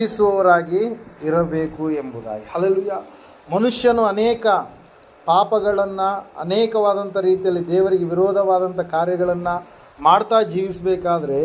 ಜೀವಿಸುವವರಾಗಿ ಇರಬೇಕು ಎಂಬುದಾಗಿ. ಹಲಲುಯ ಮನುಷ್ಯನು ಅನೇಕ ಪಾಪಗಳನ್ನು ಅನೇಕವಾದಂಥ ರೀತಿಯಲ್ಲಿ ದೇವರಿಗೆ ವಿರೋಧವಾದಂಥ ಕಾರ್ಯಗಳನ್ನು ಮಾಡ್ತಾ ಜೀವಿಸಬೇಕಾದ್ರೆ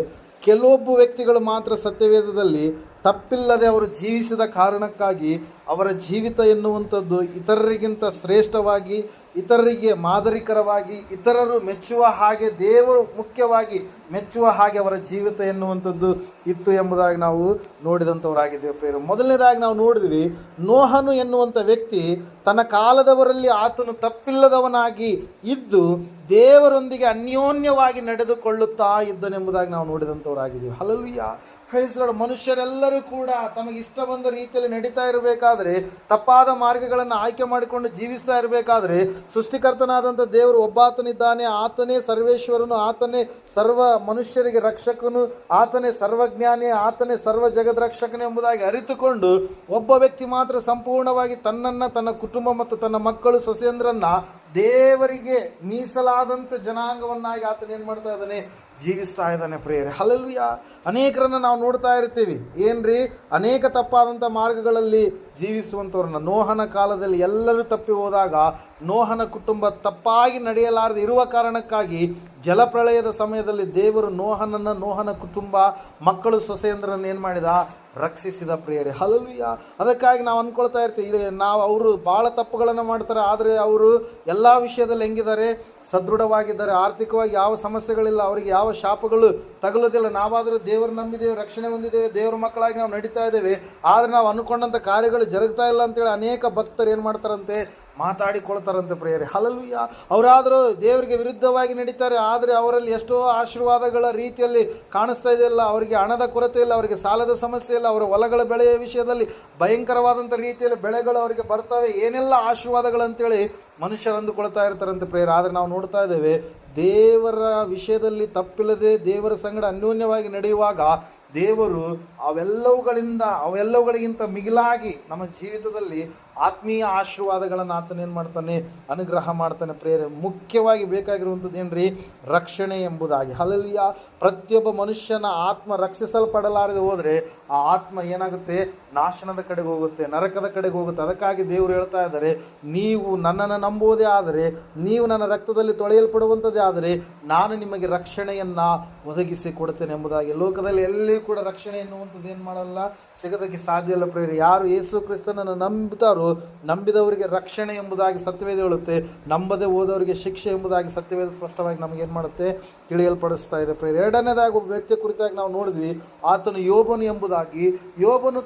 ಕೆಲವೊಬ್ಬ ವ್ಯಕ್ತಿಗಳು ಮಾತ್ರ ಸತ್ಯವೇದದಲ್ಲಿ ತಪ್ಪಿಲ್ಲದೆ ಅವರು ಜೀವಿಸಿದ ಕಾರಣಕ್ಕಾಗಿ ಅವರ ಜೀವಿತ ಎನ್ನುವಂಥದ್ದು ಇತರರಿಗಿಂತ ಶ್ರೇಷ್ಠವಾಗಿ ಇತರರಿಗೆ ಮಾದರಿಕರವಾಗಿ, ಇತರರು ಮೆಚ್ಚುವ ಹಾಗೆ, ದೇವರು ಮುಖ್ಯವಾಗಿ ಮೆಚ್ಚುವ ಹಾಗೆ ಅವರ ಜೀವಿತ ಎನ್ನುವಂಥದ್ದು ಇತ್ತು ಎಂಬುದಾಗಿ ನಾವು ನೋಡಿದಂಥವರಾಗಿದ್ದೇವೆ ಪ್ರೇರು ಮೊದಲನೇದಾಗಿ ನಾವು ನೋಡಿದ್ವಿ, ನೋಹನು ಎನ್ನುವಂಥ ವ್ಯಕ್ತಿ ತನ್ನ ಕಾಲದವರಲ್ಲಿ ಆತನು ತಪ್ಪಿಲ್ಲದವನಾಗಿ ಇದ್ದು ದೇವರೊಂದಿಗೆ ಅನ್ಯೋನ್ಯವಾಗಿ ನಡೆದುಕೊಳ್ಳುತ್ತಾ ಇದ್ದನೆಂಬುದಾಗಿ ನಾವು ನೋಡಿದಂಥವರಾಗಿದ್ದೀವಿ. ಹಲಲುಯ್ಯ ಕ್ರೈಸ್ತರು ಮನುಷ್ಯರೆಲ್ಲರೂ ಕೂಡ ತಮಗೆ ಇಷ್ಟ ಬಂದ ರೀತಿಯಲ್ಲಿ ನಡೀತಾ ಇರಬೇಕಾದ್ರೆ, ತಪ್ಪಾದ ಮಾರ್ಗಗಳನ್ನು ಆಯ್ಕೆ ಮಾಡಿಕೊಂಡು ಜೀವಿಸ್ತಾ ಇರಬೇಕಾದ್ರೆ ಸೃಷ್ಟಿಕರ್ತನಾದಂಥ ದೇವರು ಒಬ್ಬಾತನಿದ್ದಾನೆ, ಆತನೇ ಸರ್ವೇಶ್ವರನು, ಆತನೇ ಸರ್ವ ಮನುಷ್ಯರಿಗೆ ರಕ್ಷಕನು, ಆತನೇ ಸರ್ವಜ್ಞಾನಿ, ಆತನೇ ಸರ್ವ ಜಗದ್ ರಕ್ಷಕನು ಎಂಬುದಾಗಿ ಅರಿತುಕೊಂಡು ಒಬ್ಬ ವ್ಯಕ್ತಿ ಮಾತ್ರ ಸಂಪೂರ್ಣವಾಗಿ ತನ್ನನ್ನು, ತನ್ನ ಕುಟುಂಬ ಮತ್ತು ತನ್ನ ಮಕ್ಕಳು, ಸೊಸೆಯಂದ್ರನ್ನ ದೇವರಿಗೆ ಮೀಸಲಾದಂಥ ಜನಾಂಗವನ್ನಾಗಿ ಆತನೇನು ಮಾಡ್ತಾ ಇದ್ದಾನೆ? ಜೀವಿಸ್ತಾ ಇದ್ದಾನೆ ಪ್ರೇಯರೆ. ಹಲಲ್ವಿಯ ಅನೇಕರನ್ನ ನಾವು ನೋಡ್ತಾ ಇರ್ತೀವಿ. ಏನ್ರಿ? ಅನೇಕ ತಪ್ಪಾದಂಥ ಮಾರ್ಗಗಳಲ್ಲಿ ಜೀವಿಸುವಂಥವ್ರನ್ನ. ನೋಹನ ಕಾಲದಲ್ಲಿ ಎಲ್ಲರೂ ತಪ್ಪಿ ಹೋದಾಗ ನೋಹನ ಕುಟುಂಬ ತಪ್ಪಾಗಿ ನಡೆಯಲಾರದೆ ಇರುವ ಕಾರಣಕ್ಕಾಗಿ ಜಲಪ್ರಳಯದ ಸಮಯದಲ್ಲಿ ದೇವರು ನೋಹನನ್ನ, ನೋಹನ ಕುಟುಂಬ, ಮಕ್ಕಳು, ಸೊಸೆಯಂದ್ರನ್ನ ಏನು ಮಾಡಿದ? ರಕ್ಷಿಸಿದ ಪ್ರಿಯರೇ. ಹಲಲುಯ್ಯ ಅದಕ್ಕಾಗಿ ನಾವು ಅಂದ್ಕೊಳ್ತಾ ಇರ್ತೀವಿ. ನಾವು ಅವರು ಭಾಳ ತಪ್ಪುಗಳನ್ನು ಮಾಡ್ತಾರೆ. ಆದರೆ ಅವರು ಎಲ್ಲ ವಿಷಯದಲ್ಲಿ ಹೆಂಗಿದ್ದಾರೆ? ಸದೃಢವಾಗಿದ್ದಾರೆ ಆರ್ಥಿಕವಾಗಿ ಯಾವ ಸಮಸ್ಯೆಗಳಿಲ್ಲ, ಅವರಿಗೆ ಯಾವ ಶಾಪಗಳು ತಗಲೋದಿಲ್ಲ. ನಾವಾದರೂ ದೇವರು ನಂಬಿದ್ದೇವೆ, ರಕ್ಷಣೆ ಹೊಂದಿದ್ದೇವೆ, ದೇವರ ಮಕ್ಕಳಾಗಿ ನಾವು ನಡೀತಾ ಇದ್ದೇವೆ. ಆದರೆ ನಾವು ಅನ್ಕೊಂಡಂಥ ಕಾರ್ಯಗಳು ಜರುಗ್ತಾ ಇಲ್ಲ ಅಂತೇಳಿ ಅನೇಕ ಭಕ್ತರು ಏನು ಮಾಡ್ತಾರಂತೆ? ಮಾತಾಡಿಕೊಳ್ತಾರಂತೆ ಪ್ರೇಯರೆ. ಹಲಲುಯ್ಯ ಅವರಾದರೂ ದೇವರಿಗೆ ವಿರುದ್ಧವಾಗಿ ನಡೀತಾರೆ, ಆದರೆ ಅವರಲ್ಲಿ ಎಷ್ಟೋ ಆಶೀರ್ವಾದಗಳ ರೀತಿಯಲ್ಲಿ ಕಾಣಿಸ್ತಾ ಇದೆಯಲ್ಲ ಅವರಿಗೆ ಹಣದ ಕೊರತೆ ಇಲ್ಲ, ಅವರಿಗೆ ಸಾಲದ ಸಮಸ್ಯೆ ಇಲ್ಲ, ಅವರ ಹೊಲಗಳ ಬೆಳೆಯ ವಿಷಯದಲ್ಲಿ ಭಯಂಕರವಾದಂಥ ರೀತಿಯಲ್ಲಿ ಬೆಳೆಗಳು ಅವರಿಗೆ ಬರ್ತವೆ. ಏನೆಲ್ಲ ಆಶೀರ್ವಾದಗಳು ಅಂತೇಳಿ ಮನುಷ್ಯರು ಅಂದುಕೊಳ್ತಾ ಇರ್ತಾರಂತೆ ಪ್ರೇಯರ್. ಆದರೆ ನಾವು ನೋಡ್ತಾ ಇದ್ದೇವೆ, ದೇವರ ವಿಷಯದಲ್ಲಿ ತಪ್ಪಿಲ್ಲದೆ ದೇವರ ಸಂಗಡ ಅನ್ಯೋನ್ಯವಾಗಿ ನಡೆಯುವಾಗ ದೇವರು ಅವೆಲ್ಲವುಗಳಿಂದ, ಅವೆಲ್ಲವುಗಳಿಗಿಂತ ಮಿಗಿಲಾಗಿ ನಮ್ಮ ಜೀವಿತದಲ್ಲಿ ಆತ್ಮೀಯ ಆಶೀರ್ವಾದಗಳನ್ನು ಆತನೇನು ಮಾಡ್ತಾನೆ? ಅನುಗ್ರಹ ಮಾಡ್ತಾನೆ ಪ್ರೇರೆ ಮುಖ್ಯವಾಗಿ ಬೇಕಾಗಿರುವಂಥದ್ದು ಏನ್ರಿ? ರಕ್ಷಣೆ ಎಂಬುದಾಗಿ. ಹಲಲಿಯ ಪ್ರತಿಯೊಬ್ಬ ಮನುಷ್ಯನ ಆತ್ಮ ರಕ್ಷಿಸಲ್ಪಡಲಾರದೆ ಹೋದರೆ ಆ ಆತ್ಮ ಏನಾಗುತ್ತೆ? ನಾಶನದ ಕಡೆಗೆ ಹೋಗುತ್ತೆ, ನರಕದ ಕಡೆಗೆ ಹೋಗುತ್ತೆ. ಅದಕ್ಕಾಗಿ ದೇವರು ಹೇಳ್ತಾ ಇದ್ದಾರೆ, ನೀವು ನನ್ನನ್ನು ನಂಬುವುದೇ ಆದರೆ, ನೀವು ನನ್ನ ರಕ್ತದಲ್ಲಿ ತೊಳೆಯಲ್ಪಡುವಂಥದ್ದೇ ಆದರೆ, ನಾನು ನಿಮಗೆ ರಕ್ಷಣೆಯನ್ನು ಒದಗಿಸಿ ಕೊಡ್ತೇನೆ ಎಂಬುದಾಗಿ. ಲೋಕದಲ್ಲಿ ಎಲ್ಲಿಯೂ ಕೂಡ ರಕ್ಷಣೆ ಎನ್ನುವಂಥದ್ದು ಏನು ಮಾಡಲ್ಲ, ಸಿಗೋದಕ್ಕೆ ಸಾಧ್ಯ ಇಲ್ಲ ಪ್ರೇರಿ ಯಾರು ಯೇಸು ಕ್ರಿಸ್ತನನ್ನು ನಂಬುತ್ತಾರೋ ನಂಬಿದವರಿಗೆ ರಕ್ಷಣೆ ಎಂಬುದಾಗಿ ಸತ್ಯವೇದ ಹೇಳುತ್ತೆ, ನಂಬದೆ ಹೋದವರಿಗೆ ಶಿಕ್ಷೆ ಎಂಬುದಾಗಿ ಸತ್ಯವೇದ ಸ್ಪಷ್ಟವಾಗಿ ನಮಗೆ ಏನು ಮಾಡುತ್ತೆ ತಿಳಿಯಲ್ಪಡಿಸ್ತಾ ಇದೆ. ಪ್ರೇರ ಎರಡನೇದಾಗಿ ಒಬ್ಬ ವ್ಯಕ್ತಿ ಕುರಿತಾಗಿ ನಾವು ನೋಡಿದ್ವಿ, ಆತನು ಯೋಬನು ಎಂಬುದಾಗಿ. ಯೋಬನು